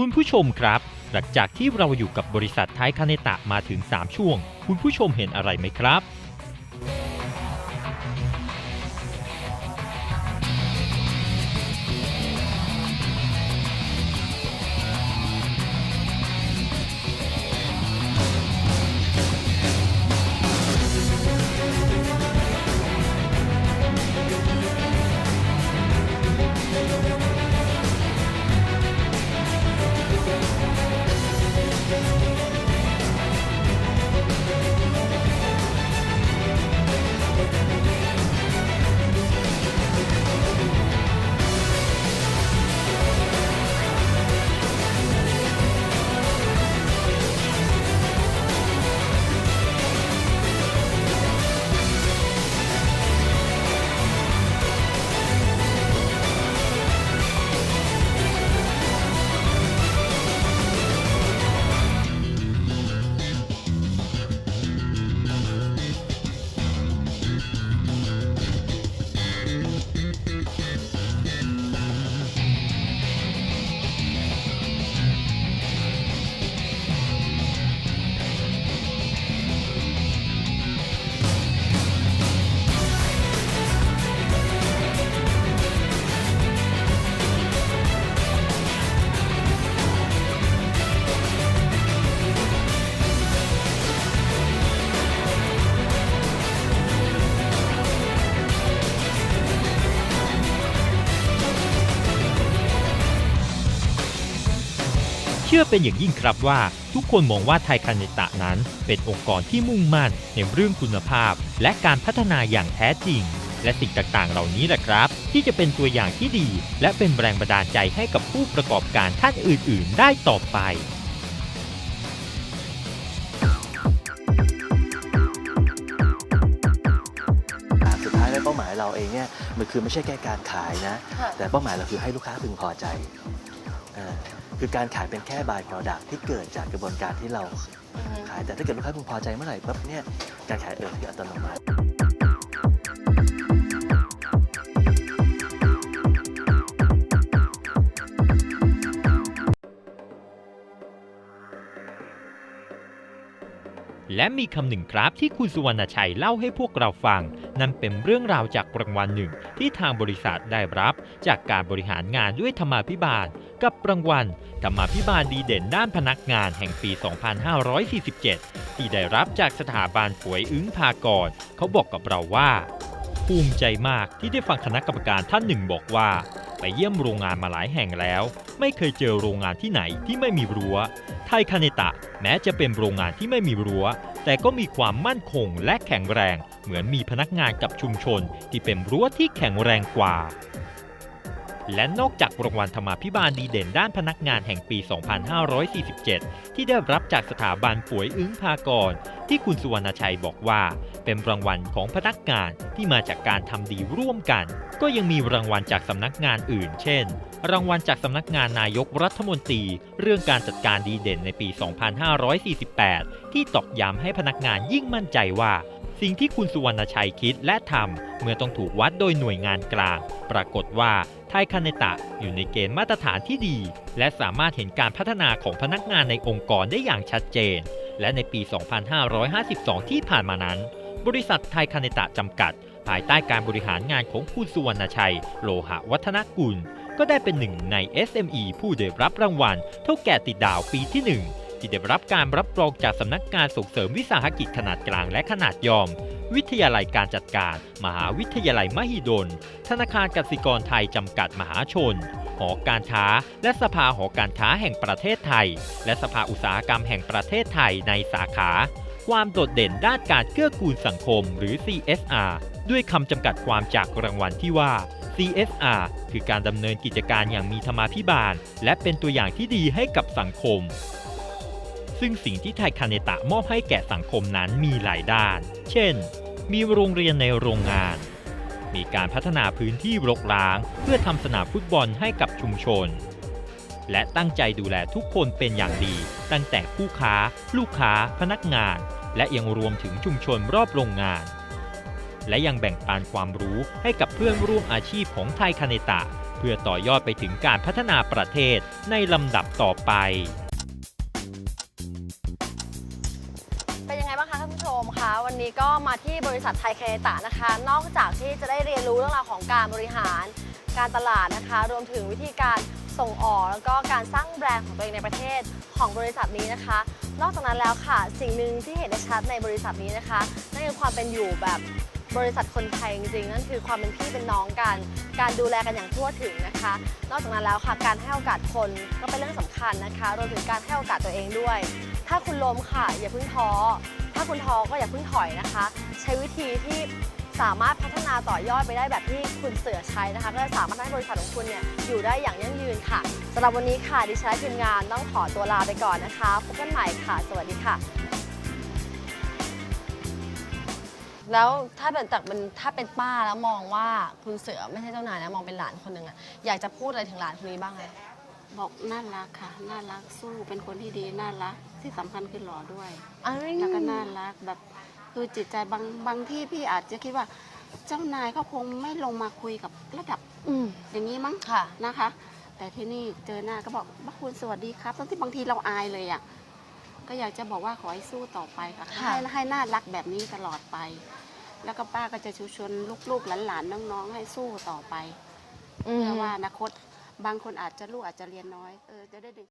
คุณผู้ชมครับ หลังจากที่เราอยู่กับบริษัทไทยคาเนตะมาถึง 3 ช่วง คุณผู้ชมเห็นอะไรไหมครับ เชื่อเป็นอย่างยิ่งครับว่าทุกคนมองว่าไทยคาเนตะนั้น เป็นองค์กรที่มุ่งมั่นในเรื่องคุณภาพ และการพัฒนาอย่างแท้จริง และสิ่งต่างๆ เหล่านี้แหละครับ ที่จะเป็นตัวอย่างที่ดี และเป็นแรงบันดาลใจให้กับผู้ประกอบการท่านอื่น ๆ ได้ต่อไปอ่าสุดท้ายแล้วเป้าหมายเราเองเนี่ยมันคือไม่ใช่แค่การขายนะค่ะแต่เป้าหมายเราคือให้ลูกค้าพึงพอใจอ่า คือการขายเป็นแค่บาย product ที่เกิดจากกระบวนการที่เราขายแต่ถ้าเกิดลูกค้าพึงพอใจเมื่อไหร่ปั๊บเนี่ยการขายเออคืออัตโนมัติ และมีคำหนึ่งครับที่คุณสุวรรณชัยเล่าให้พวกเราฟัง นั่นเป็นเรื่องราวจากรางวัลหนึ่งที่ทางบริษัทได้รับ จากการบริหารงานด้วยธรรมาภิบาล กับรางวัลธรรมาภิบาลดีเด่นด้านพนักงานแห่งปี 2547 ที่ได้รับจากสถาบันป่วยอึ้งพากรเขาบอกกับเราว่า ภูมิใจมากที่ได้ฟังคณะกรรมการท่านหนึ่งบอกว่า ไปเยี่ยมโรงงานมาหลายแห่งแล้ว ไม่เคยเจอโรงงานที่ไหนที่ไม่มีรั้ว ไทยคาเนตะ แม้จะเป็นโรงงานที่ไม่มีรั้ว แต่ก็มีความมั่นคงและแข็งแรง เหมือนมีพนักงานกับชุมชนที่เป็นรั้วที่แข็งแรงกว่า และนอกจากรางวัลธรรมาภิบาลดีเด่นด้านพนักงานแห่งปี 2547 ที่ได้รับจากสถาบันป่วยอึ้งพากร ที่คุณสุวรรณชัยบอกว่า เป็นรางวัลของพนักงานที่มาจากการทำดีร่วมกัน ก็ยังมีรางวัลจากสำนักงานอื่น เช่น รางวัลจากสำนักงานนายกรัฐมนตรี เรื่องการจัดการดีเด่นในปี 2548 ที่ตอกย้ำให้พนักงานยิ่งมั่นใจว่าสิ่งที่คุณสุวรรณชัยคิดและทำเมื่อต้องถูกวัดโดยหน่วยงานกลาง ปรากฏว่า ไทคาเนตะอยู่ในเกณฑ์มาตรฐานที่ดี และสามารถเห็นการพัฒนาของพนักงานในองค์กรได้อย่างชัดเจน และในปี 2552 ที่ผ่านมานั้น บริษัทไทคาเนตะจำกัด ภายใต้การบริหารงานของคุณสุวรรณชัย โลหะวัฒนกุล ก็ได้เป็นหนึ่งใน SME ผู้ได้รับรางวัลเท่าแก่ติดดาวปีที่ 1 ที่ได้รับการรับรองจากสำนักงานส่งเสริมวิสาหกิจขนาดกลางและขนาดย่อม วิทยาลัยการจัดการ มหาวิทยาลัยมหิดล ธนาคารกสิกรไทยจำกัดมหาชน หอการค้า และสภาหอการค้าแห่งประเทศไทย และสภาอุตสาหกรรมแห่งประเทศไทยในสาขา ความโดดเด่นด้านการเกื้อกูลสังคมหรือ CSR ด้วยคำจำกัดความจากรางวัลที่ว่า CSR คือการดำเนินกิจการอย่างมีธรรมาภิบาล และเป็นตัวอย่างที่ดีให้กับสังคม ซึ่งสิ่งที่ไทคาเนตะมอบให้แก่สังคมนั้นมีหลายด้าน เช่น มีโรงเรียนในโรงงาน มีการพัฒนาพื้นที่รกร้าง เพื่อทำสนามฟุตบอลให้กับชุมชน และตั้งใจดูแลทุกคนเป็นอย่างดี ตั้งแต่ผู้ค้า ลูกค้า พนักงาน และยังรวมถึงชุมชนรอบโรงงาน และยังแบ่งปันความรู้ให้กับเพื่อนร่วมอาชีพของไทยคาเนตะ เพื่อต่อยอดไปถึงการพัฒนาประเทศในลำดับต่อไป วันนี้ก็มาที่บริษัทไทยเคตะนะคะ นอกจากที่จะได้เรียนรู้เรื่องราวของการบริหาร การตลาดนะคะ รวมถึงวิธีการส่งออก แล้วก็การสร้างแบรนด์ของตัวเองในประเทศของบริษัทนี้นะคะ นอกจากนั้นแล้วค่ะ สิ่งหนึ่งที่เห็นได้ชัดในบริษัทนี้นะคะนั่นคือความเป็นอยู่แบบบริษัทคนไทยจริงๆ นั่นคือความเป็นพี่เป็นน้องกัน การดูแลกันอย่างทั่วถึงนะคะ นอกจากนั้นแล้วค่ะ การให้โอกาสคนก็เป็นเรื่องสำคัญนะคะ รวมถึงการให้โอกาสตัวเองด้วย ถ้าคุณล้มค่ะ อย่าเพิ่งท้อ ถ้าคุณท้อก็อย่าเพิ่งถอยนะคะ ใช้วิธีที่สามารถพัฒนาต่อยอดไปได้แบบที่คุณเสือใช้นะคะ ก็จะสามารถให้บริษัทของคุณเนี่ยอยู่ได้อย่างยั่งยืนค่ะสำหรับวันนี้ค่ะดิฉันและทีมงานต้องขอตัวลาไปก่อนนะคะพบกันใหม่ค่ะ สวัสดีค่ะ แล้วถ้าเป็นจากเป็นถ้าเป็นป้าแล้วมองว่าคุณเสือไม่ใช่เจ้านายนะมองเป็นหลานคนหนึ่งอะอยากจะพูดอะไรถึงหลานคนนี้บ้างไหม บอกน่ารักค่ะ น่ารักสู้เป็นคนที่ดีน่ารักที่สำคัญคือหล่อด้วย อ้าวแล้วก็น่ารักแบบคือจิตใจบางบางที่พี่อาจจะคิดว่า เจ้านายเขาคงไม่ลงมาคุยกับระดับอืมอย่างนี้มั้งค่ะ นะคะ แต่ที่นี่เจอหน้าก็บอกพระคุณสวัสดีครับทั้งที่บางทีเราอายเลยอะก็อยากจะบอกว่าขอให้สู้ต่อไปค่ะค่ะ ให้ให้น่ารักแบบนี้ตลอดไป แล้วก็ป้าก็จะชูชวนลูกๆหลานๆน้องๆ ให้สู้ต่อไป อืม เพื่อว่าอนาคต บางคนอาจจะลูกอาจจะเรียนน้อยเออจะได้ดึง